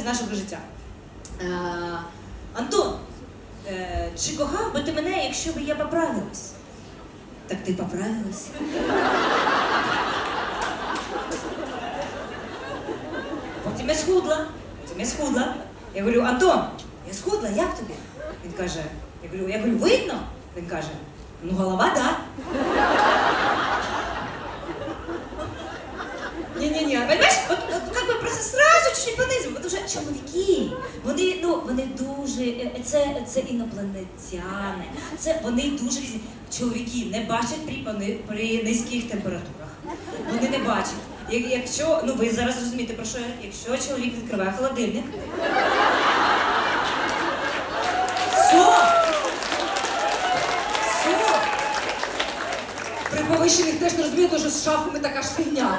з нашого життя. Е, Антон, е, чи кохав би ти мене, якщо би я поправилась? Так ти поправилась? Потім я схудла. Потім я схудла. Я говорю, Антон, я схудла, як тобі? Він каже, я говорю, я говорю, видно? Він каже, ну голова, да. Не-не-не, понимаешь, вот, вот как бы просто сразу чуть-чуть понизимо, тому чоловіки, вони, ну, вони дуже, е, це, це інопланетяни, це вони дуже. Чоловіки не бачать при, при низьких температурах. Вони не бачать. Як- Якщо, ну ви зараз розумієте про що якщо чоловік відкриває холодильник. При повищених теж не розумію, що з шафами така ж фігня.